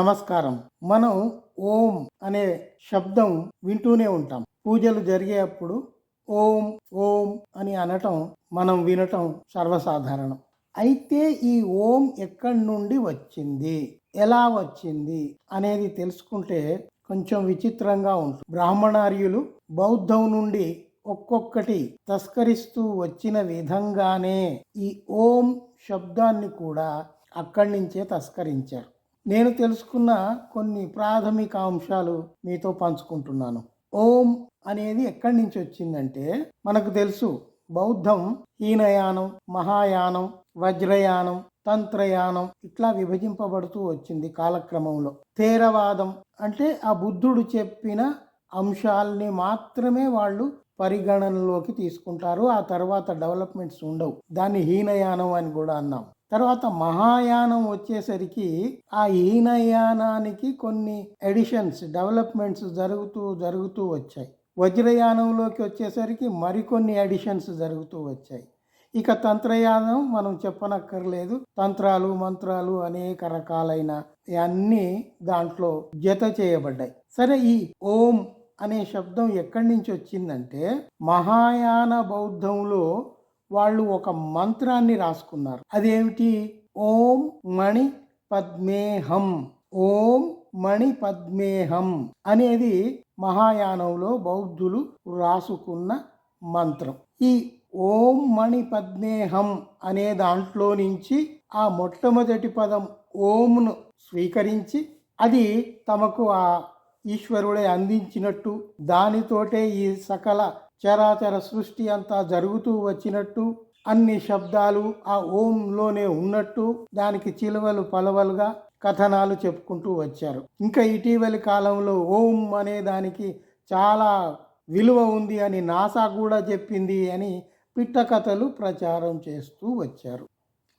నమస్కారం. మనం ఓం అనే శబ్దం వింటూనే ఉంటాం. పూజలు జరిగేటప్పుడు ఓం ఓం అని అనటం మనం వినటం సర్వసాధారణం. అయితే ఈ ఓం ఎక్కడి నుండి వచ్చింది? ఎలా వచ్చింది? అనేది తెలుసుకుంటే కొంచెం విచిత్రంగా ఉంటుంది. బ్రాహ్మణార్యులు బౌద్ధం నుండి ఒక్కొక్కటి తస్కరిస్తూ వచ్చిన విధంగానే ఈ ఓం శబ్దాన్ని కూడా అక్కడి నుంచే తస్కరించారు. నేను తెలుసుకున్న కొన్ని ప్రాథమిక అంశాలు మీతో పంచుకుంటున్నాను. ఓం అనేది ఎక్కడి నుంచి వచ్చిందంటే మనకు తెలుసు బౌద్ధం హీనయానం మహాయానం వజ్రయానం తంత్రయానం ఇట్లా విభజింపబడుతూ వచ్చింది కాలక్రమంలో. థేరవాదం అంటే ఆ బుద్ధుడు చెప్పిన అంశాలని మాత్రమే వాళ్ళు పరిగణనలోకి తీసుకుంటారు. ఆ తర్వాత డెవలప్మెంట్స్ ఉండవు. దాన్ని హీనయానం అని కూడా అన్నాం. తర్వాత మహాయానం వచ్చేసరికి ఆ హీనయానానికి కొన్ని ఎడిషన్స్ డెవలప్మెంట్స్ జరుగుతూ జరుగుతూ వచ్చాయి. వజ్రయానంలోకి వచ్చేసరికి మరికొన్ని ఎడిషన్స్ జరుగుతూ వచ్చాయి. ఇక తంత్రయానం మనం చెప్పనక్కర్లేదు. తంత్రాలు మంత్రాలు అనేక రకాలైన అన్నీ దాంట్లో జత చేయబడ్డాయి. సరే ఈ ఓం అనే శబ్దం ఎక్కడి నుంచి వచ్చిందంటే మహాయాన బౌద్ధంలో వాళ్ళు ఒక మంత్రాన్ని రాసుకున్నారు. అదేమిటి? ఓం మణి పద్మేహం. ఓం మణి పద్మేహం అనేది మహాయానంలో బౌద్ధులు రాసుకున్న మంత్రం. ఈ ఓం మణి పద్మేహం అనే దాంట్లో నుంచి ఆ మొట్టమొదటి పదం ఓంను స్వీకరించి అది తమకు ఆ ఈశ్వరుడే అందించినట్టు దానితోటే ఈ సకల చరాచర సృష్టి అంతా జరుగుతూ వచ్చినట్టు అన్ని శబ్దాలు ఆ ఓంలోనే ఉన్నట్టు దానికి చిలువలు పలవలుగా కథనాలు చెప్పుకుంటూ వచ్చారు. ఇంకా ఇటీవలి కాలంలో ఓం అనే దానికి చాలా విలువ ఉంది అని నాసా కూడా చెప్పింది అని పిట్ట కథలు ప్రచారం చేస్తూ వచ్చారు.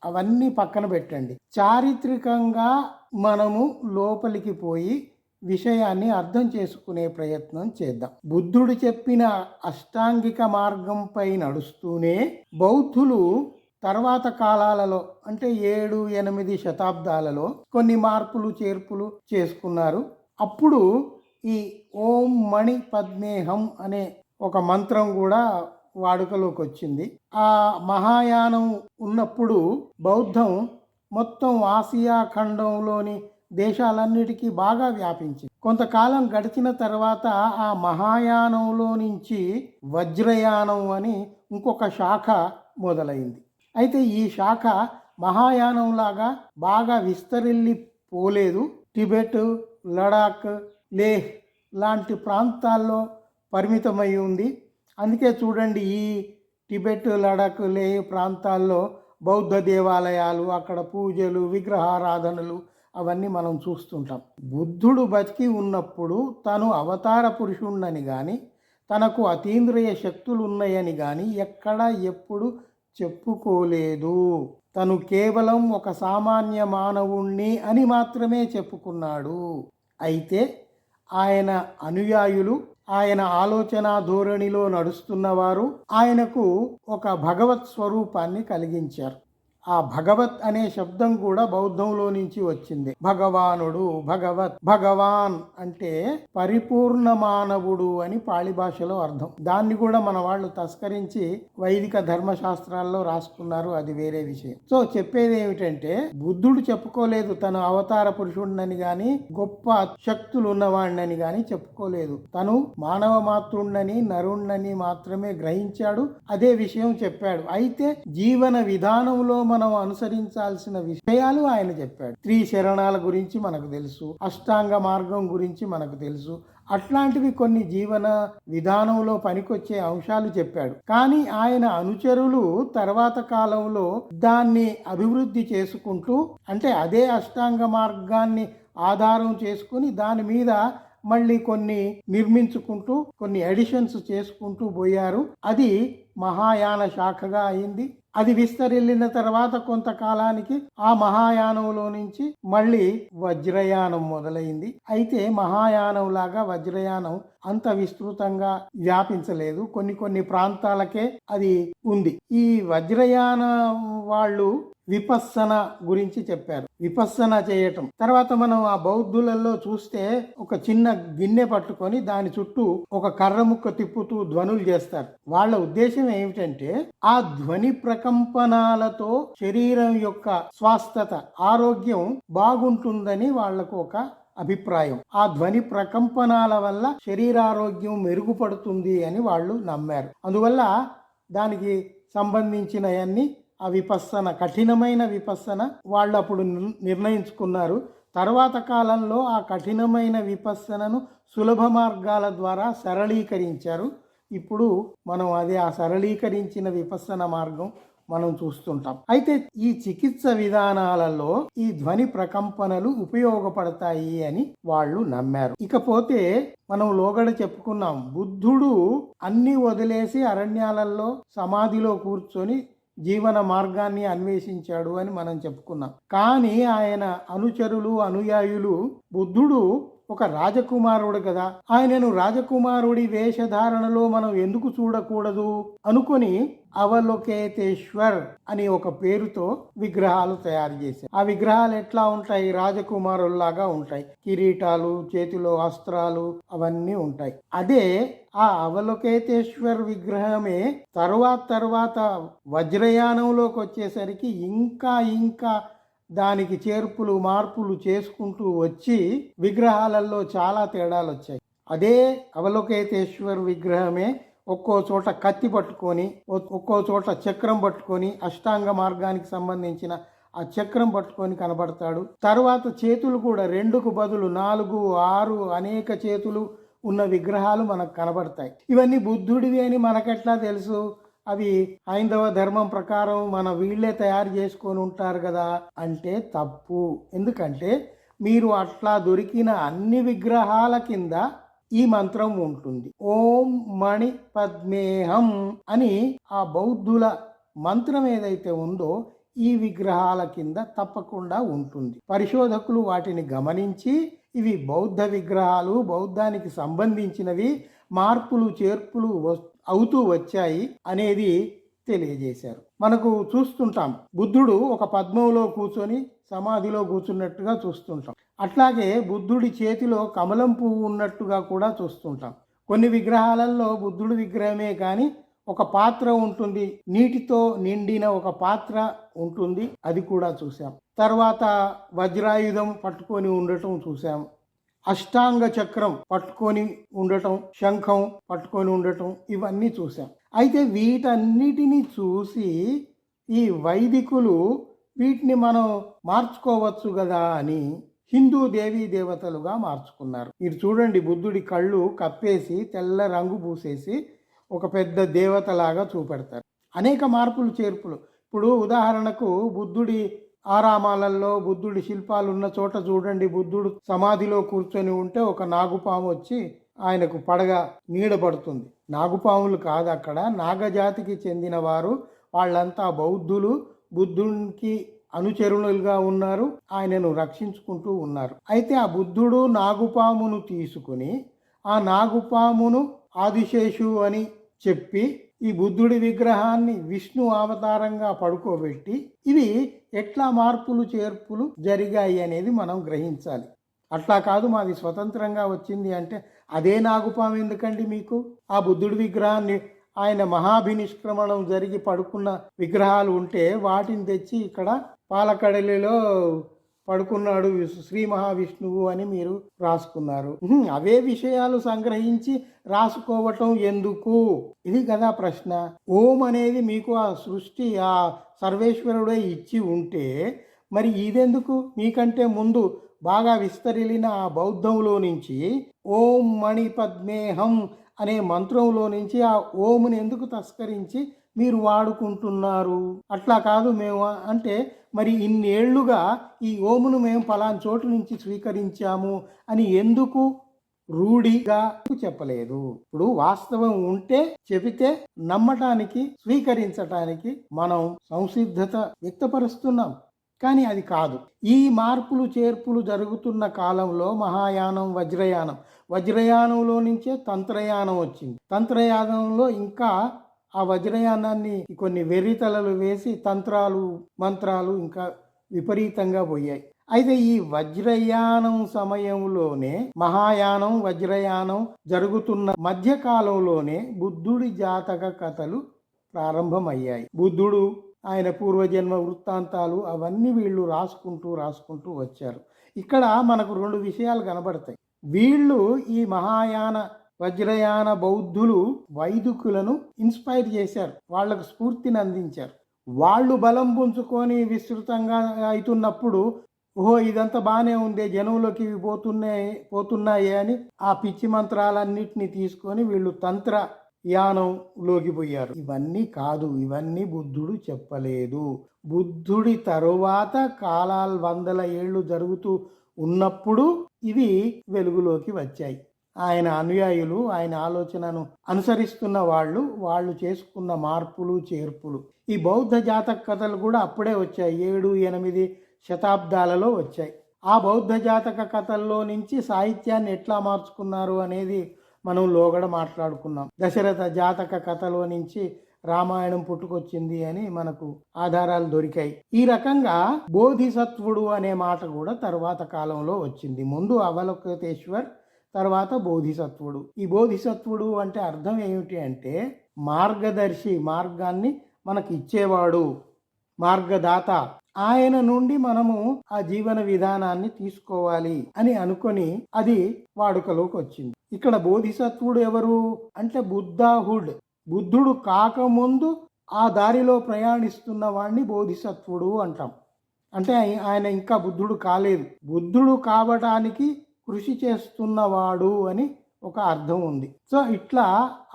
అవన్నీ పక్కన పెట్టండి. చారిత్రకంగా మనము లోపలికి పోయి విషయాన్ని అర్థం చేసుకునే ప్రయత్నం చేద్దాం. బుద్ధుడు చెప్పిన అష్టాంగిక మార్గంపై నడుస్తూనే బౌద్ధులు తర్వాత కాలాలలో అంటే ఏడు ఎనిమిది శతాబ్దాలలో కొన్ని మార్పులు చేర్పులు చేసుకున్నారు. అప్పుడు ఈ ఓం మణి పద్మేహం అనే ఒక మంత్రం కూడా వాడుకలోకి వచ్చింది. ఆ మహాయానం ఉన్నప్పుడు బౌద్ధం మొత్తం ఆసియా ఖండంలోని దేశాలన్నిటికీ బాగా వ్యాపించింది. కొంతకాలం గడిచిన తర్వాత ఆ మహాయానంలో నుంచి వజ్రయానం అని ఇంకొక శాఖ మొదలైంది. అయితే ఈ శాఖ మహాయానంలాగా బాగా విస్తరిల్లి పోలేదు టిబెట్ లడాక్ లేహ్ లాంటి ప్రాంతాల్లో పరిమితమై ఉంది. అందుకే చూడండి ఈ టిబెట్ లడాక్ లేహ్ ప్రాంతాల్లో బౌద్ధ దేవాలయాలు అక్కడ పూజలు విగ్రహారాధనలు అవన్నీ మనం చూస్తుంటాం. బుద్ధుడు బతికి ఉన్నప్పుడు తను అవతార పురుషుణ్ణని కానీ తనకు అతీంద్రియ శక్తులు ఉన్నాయని కానీ ఎక్కడ ఎప్పుడు చెప్పుకోలేదు. తను కేవలం ఒక సామాన్య మానవుణ్ణి అని మాత్రమే చెప్పుకున్నాడు. అయితే ఆయన అనుయాయులు ఆయన ఆలోచన ధోరణిలో నడుస్తున్నవారు ఆయనకు ఒక భగవత్ స్వరూపాన్ని కలిగించారు. ఆ భగవత్ అనే శబ్దం కూడా బౌద్ధంలో నుంచి వచ్చింది. భగవానుడు భగవత్ భగవాన్ అంటే పరిపూర్ణ మానవుడు అని పాళి భాషలో అర్థం. దాన్ని కూడా మన వాళ్ళు తస్కరించి వైదిక ధర్మశాస్త్రాల్లో రాసుకున్నారు అది వేరే విషయం. సో చెప్పేది ఏమిటంటే బుద్ధుడు చెప్పుకోలేదు తను అవతార పురుషుడినని గాని గొప్ప శక్తులు ఉన్నవాడినని గాని చెప్పుకోలేదు. తను మానవ మాతృండని నరుణ్ణని మాత్రమే గ్రహించాడు అదే విషయం చెప్పాడు. అయితే జీవన విధానంలో మనం అనుసరించాల్సిన విషయాలు ఆయన చెప్పాడు. త్రీ శరణాల గురించి మనకు తెలుసు అష్టాంగ మార్గం గురించి మనకు తెలుసు. అట్లాంటివి కొన్ని జీవన విధానంలో పనికొచ్చే అంశాలు చెప్పాడు. కానీ ఆయన అనుచరులు తర్వాత కాలంలో దాన్ని అభివృద్ధి చేసుకుంటూ అంటే అదే అష్టాంగ మార్గాన్ని ఆధారం చేసుకుని దాని మీద మళ్ళీ కొన్ని నిర్మించుకుంటూ కొన్ని ఎడిషన్స్ చేసుకుంటూ పోయారు. అది మహాయాన శాఖగా అయింది. అది విస్తరిల్లిన తర్వాత కొంతకాలానికి ఆ మహాయానంలో నుంచి మళ్ళీ వజ్రయానం మొదలైంది. అయితే మహాయానం లాగా వజ్రయానం అంత విస్తృతంగా వ్యాపించలేదు. కొన్ని కొన్ని ప్రాంతాలకే అది ఉంది. ఈ వజ్రయాన వాళ్ళు విపస్సన గురించి చెప్పారు. విపస్సన చేయటం. తర్వాత మనం ఆ బౌద్ధులలో చూస్తే ఒక చిన్న గిన్నె పట్టుకొని దాని చుట్టూ ఒక కర్ర ముక్క తిప్పుతూ ధ్వనులు చేస్తారు. వాళ్ళ ఉద్దేశం ఏమిటంటే ఆ ధ్వని ప్రకంపనాలతో శరీరం యొక్క స్వస్థత ఆరోగ్యం బాగుంటుందని వాళ్ళకు ఒక అభిప్రాయం. ఆ ధ్వని ప్రకంపనాల వల్ల శరీరారోగ్యం మెరుగుపడుతుంది అని వాళ్ళు నమ్మారు. అందువల్ల దానికి సంబంధించిన అన్ని ఆ విపస్సన కఠినమైన విపస్సన వాళ్ళు అప్పుడు నిర్ణయించుకున్నారు. తర్వాత కాలంలో ఆ కఠినమైన విపస్సనను సులభ మార్గాల ద్వారా సరళీకరించారు. ఇప్పుడు మనం అదే ఆ సరళీకరించిన విపస్సన మార్గం మనం చూస్తుంటాం. అయితే ఈ చికిత్స విధానాలలో ఈ ధ్వని ప్రకంపనలు ఉపయోగపడతాయి అని వాళ్ళు నమ్మారు. ఇకపోతే మనం లోగడ చెప్పుకున్నాం బుద్ధుడు అన్ని వదిలేసి అరణ్యాలలో సమాధిలో కూర్చొని జీవన మార్గాన్ని అన్వేషించాడు అని మనం చెప్పుకున్నాం. కానీ ఆయన అనుచరులు అనుయాయులు బుద్ధుడు ఒక రాజకుమారుడు కదా. ఆయనను రాజకుమారుడి వేషధారణలో మనం ఎందుకు చూడకూడదు? అనుకొని అవలోకేతేశ్వర్ అని ఒక పేరుతో విగ్రహాలు తయారు చేశారు. ఆ విగ్రహాలు ఎట్లా ఉంటాయి? రాజకుమారుల్లాగా ఉంటాయి. కిరీటాలు చేతిలో అస్త్రాలు అవన్నీ ఉంటాయి. అదే ఆ అవలోకేతేశ్వర్ విగ్రహమే తరువాత తర్వాత వజ్రయానంలోకి వచ్చేసరికి ఇంకా ఇంకా దానికి చేర్పులు మార్పులు చేసుకుంటూ వచ్చి విగ్రహాలలో చాలా తేడాలు వచ్చాయి అదే అవలోకేతేశ్వర్ విగ్రహమే ఒక్కో చోట కత్తి పట్టుకొని ఒ- ఒక్కో చోట చక్రం పట్టుకొని అష్టాంగ మార్గానికి సంబంధించిన ఆ చక్రం పట్టుకొని కనబడతాడు. తర్వాత చేతులు కూడా రెండుకు బదులు నాలుగు ఆరు అనేక చేతులు ఉన్న విగ్రహాలు మనకు కనబడతాయి. ఇవన్నీ బుద్ధుడివి అని మనకెట్లా తెలుసు? అవి హైందవ ధర్మం ప్రకారం మన వీళ్ళే తయారు చేసుకొని ఉంటారు కదా అంటే తప్పు. ఎందుకంటే మీరు అట్లా దొరికిన అన్ని విగ్రహాల కింద ఈ మంత్రం ఉంటుంది. ఓం మణి పద్మేహం అని ఆ బౌద్ధుల మంత్రం ఏదైతే ఉందో ఈ విగ్రహాల కింద తప్పకుండా ఉంటుంది. పరిశోధకులు వాటిని గమనించి ఇవి బౌద్ధ విగ్రహాలు బౌద్ధానికి సంబంధించినవి మార్పులు చేర్పులు వస్తు అవుతూ వచ్చాయి అనేది తెలియజేశారు. మనకు చూస్తుంటాం. బుద్ధుడు ఒక పద్మంలో కూర్చొని సమాధిలో కూర్చున్నట్టుగా చూస్తుంటాం. అట్లాగే బుద్ధుడి చేతిలో కమలం పువ్వు ఉన్నట్టుగా కూడా చూస్తుంటాం. కొన్ని విగ్రహాలలో బుద్ధుడి విగ్రహమే కానీ ఒక పాత్ర ఉంటుంది. నీటితో నిండిన ఒక పాత్ర ఉంటుంది. అది కూడా చూసాం తర్వాత వజ్రాయుధం పట్టుకొని ఉండటం చూసాము అష్టాంగ చక్రం పట్టుకొని ఉండటం శంఖం పట్టుకొని ఉండటం ఇవన్నీ చూసాం అయితే వీటన్నిటిని చూసి ఈ వైదికులు వీటిని మనం మార్చుకోవచ్చు కదా అని హిందూ దేవీ దేవతలుగా మార్చుకున్నారు. మీరు చూడండి బుద్ధుడి కళ్ళు కప్పేసి తెల్ల రంగు పూసేసి ఒక పెద్ద దేవతలాగా చూపెడతారు. అనేక మార్పులు చేర్పులు. ఇప్పుడు ఉదాహరణకు బుద్ధుడి ఆరామాలలో బుద్ధుడి శిల్పాలు ఉన్న చోట చూడండి. బుద్ధుడు సమాధిలో కూర్చొని ఉంటే ఒక నాగుపాము వచ్చి ఆయనకు పడగా నీడబడుతుంది నాగుపాములు కాదు అక్కడ. నాగజాతికి చెందిన వారు వాళ్ళంతా బౌద్ధులు. బుద్ధునికి అనుచరులుగా ఉన్నారు. ఆయనను రక్షించుకుంటూ ఉన్నారు. అయితే ఆ బుద్ధుడు నాగుపామును తీసుకుని ఆ నాగుపామును ఆదిశేషు అని చెప్పి ఈ బుద్ధుడి విగ్రహాన్ని విష్ణు అవతారంగా పడుకోబెట్టి ఇవి ఎట్లా మార్పులు చేర్పులు జరిగాయి అనేది మనం గ్రహించాలి. అట్లా కాదు మాది స్వతంత్రంగా వచ్చింది అంటే అదే నాగుపాము ఎందుకండి మీకు? ఆ బుద్ధుడి విగ్రహాన్ని ఆయన మహాభినిష్క్రమణం జరిగి పడుకున్న విగ్రహాలు ఉంటే వాటిని తెచ్చి ఇక్కడ పాలకడలిలో పడుకున్నాడు శ్రీ మహావిష్ణువు అని మీరు రాసుకున్నారు. అవే విషయాలు సంగ్రహించి రాసుకోవటం ఎందుకు? ఇది కదా ప్రశ్న. ఓం అనేది మీకు ఆ సృష్టి ఆ సర్వేశ్వరుడే ఇచ్చి ఉంటే మరి ఇదెందుకు? మీకంటే ముందు బాగా విస్తరిలిన ఆ బౌద్ధంలో నుంచి ఓం మణి పద్మేహం అనే మంత్రంలో నుంచి ఆ ఓముని ఎందుకు తస్కరించి మీరు వాడుకుంటున్నారు? అట్లా కాదు మేము? అంటే మరి ఇన్నేళ్ళుగా ఈ ఓమును మేము ఫలాని చోటు నుంచి స్వీకరించాము అని ఎందుకు రూఢిగా చెప్పలేదు. ఇప్పుడు వాస్తవం ఉంటే చెబితే నమ్మటానికి స్వీకరించటానికి మనం సంసిద్ధత వ్యక్తపరుస్తున్నాం. కానీ అది కాదు. ఈ మార్పులు చేర్పులు జరుగుతున్న కాలంలో మహాయానం వజ్రయానం. వజ్రయానంలో నుంచే తంత్రయానం వచ్చింది. తంత్రయానంలో ఇంకా ఆ వజ్రయానాన్ని కొన్ని వెర్రితలలు వేసి తంత్రాలు మంత్రాలు ఇంకా విపరీతంగా పోయాయి. అయితే ఈ వజ్రయానం సమయంలోనే మహాయానం వజ్రయానం జరుగుతున్న మధ్యకాలంలోనే బుద్ధుడి జాతక కథలు ప్రారంభమయ్యాయి. బుద్ధుడు ఆయన పూర్వజన్మ వృత్తాంతాలు అవన్నీ వీళ్ళు రాసుకుంటూ రాసుకుంటూ వచ్చారు. ఇక్కడ మనకు రెండు విషయాలు కనబడతాయి. వీళ్ళు ఈ మహాయాన వజ్రయాన బౌద్ధులు వైదికులను ఇన్స్పైర్ చేశారు. వాళ్ళకు స్ఫూర్తిని అందించారు. వాళ్ళు బలం పుంజుకొని విస్తృతంగా అవుతున్నప్పుడు ఓహో ఇదంతా బాగానే ఉంది జనంలోకి ఇవి పోతున్నాయి పోతున్నాయి అని ఆ పిచ్చి మంత్రాలన్నిటిని తీసుకొని వీళ్ళు తంత్ర యానంలోకి పోయారు. ఇవన్నీ కాదు ఇవన్నీ బుద్ధుడు చెప్పలేదు. బుద్ధుడి తరువాత కాలాలు వందల ఏళ్ళు జరుగుతూ ఉన్నప్పుడు ఇవి వెలుగులోకి వచ్చాయి. ఆయన అనుయాయులు ఆయన ఆలోచనను అనుసరిస్తున్న వాళ్ళు వాళ్ళు చేసుకున్న మార్పులు చేర్పులు. ఈ బౌద్ధ జాతక కథలు కూడా అప్పుడే వచ్చాయి. ఏడు ఎనిమిది శతాబ్దాలలో వచ్చాయి. ఆ బౌద్ధ జాతక కథల్లో నుంచి సాహిత్యాన్ని ఎట్లా మార్చుకున్నారు అనేది మనం లోగడ మాట్లాడుకున్నాం. దశరథ జాతక కథలో నుంచి రామాయణం పుట్టుకొచ్చింది అని మనకు ఆధారాలు దొరికాయి. ఈ రకంగా బోధిసత్వుడు అనే మాట కూడా తర్వాత కాలంలో వచ్చింది. ముందు అవలోకతేశ్వర్ తర్వాత బోధిసత్వుడు. ఈ బోధిసత్వుడు అంటే అర్థం ఏమిటి అంటే మార్గదర్శి మార్గాన్ని మనకి ఇచ్చేవాడు మార్గదాత. ఆయన నుండి మనము ఆ జీవన విధానాన్ని తీసుకోవాలి అని అనుకొని అది వాడుకలోకి వచ్చింది ఇక్కడ బోధిసత్వుడు ఎవరు అంటే బుద్ధాహుడ్ బుద్ధుడు కాకముందు ఆ దారిలో ప్రయాణిస్తున్న వాడిని బోధిసత్వుడు అంటాం. అంటే ఆయన ఇంకా బుద్ధుడు కాలేదు. బుద్ధుడు కావటానికి కృషి చేస్తున్నవాడు అని ఒక అర్థం ఉంది. సో ఇట్లా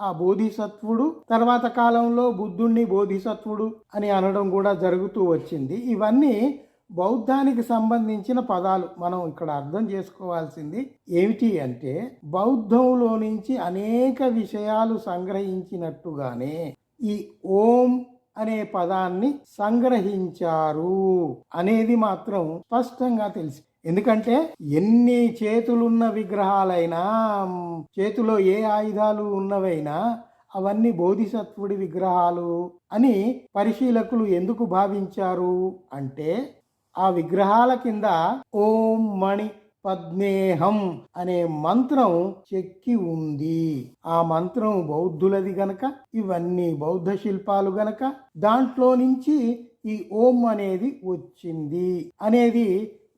ఆ బోధిసత్వుడు తర్వాత కాలంలో బుద్ధుణ్ణి బోధిసత్వుడు అని అనడం కూడా జరుగుతూ వచ్చింది. ఇవన్నీ బౌద్ధానికి సంబంధించిన పదాలు. మనం ఇక్కడ అర్థం చేసుకోవాల్సింది ఏమిటి అంటే బౌద్ధంలో నుంచి అనేక విషయాలు సంగ్రహించినట్టుగానే ఈ ఓం అనే పదాన్ని సంగ్రహించారు అనేది మాత్రం స్పష్టంగా తెలిసి ఎందుకంటే ఎన్ని చేతులున్న విగ్రహాలైనా చేతిలో ఏ ఆయుధాలు ఉన్నవైనా అవన్నీ బోధిసత్వుడి విగ్రహాలు అని పరిశీలకులు ఎందుకు భావించారు అంటే ఆ విగ్రహాల కింద ఓం మణి పద్మేహం అనే మంత్రం చెక్కి ఉంది. ఆ మంత్రం బౌద్ధులది గనక ఇవన్నీ బౌద్ధ శిల్పాలు గనక దాంట్లో నుంచి ఈ ఓం అనేది వచ్చింది అనేది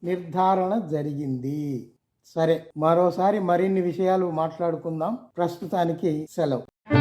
నిర్ధారణ జరిగింది. సరే మరోసారి మరిన్ని విషయాలు మాట్లాడుకుందాం. ప్రస్తుతానికి సెలవు.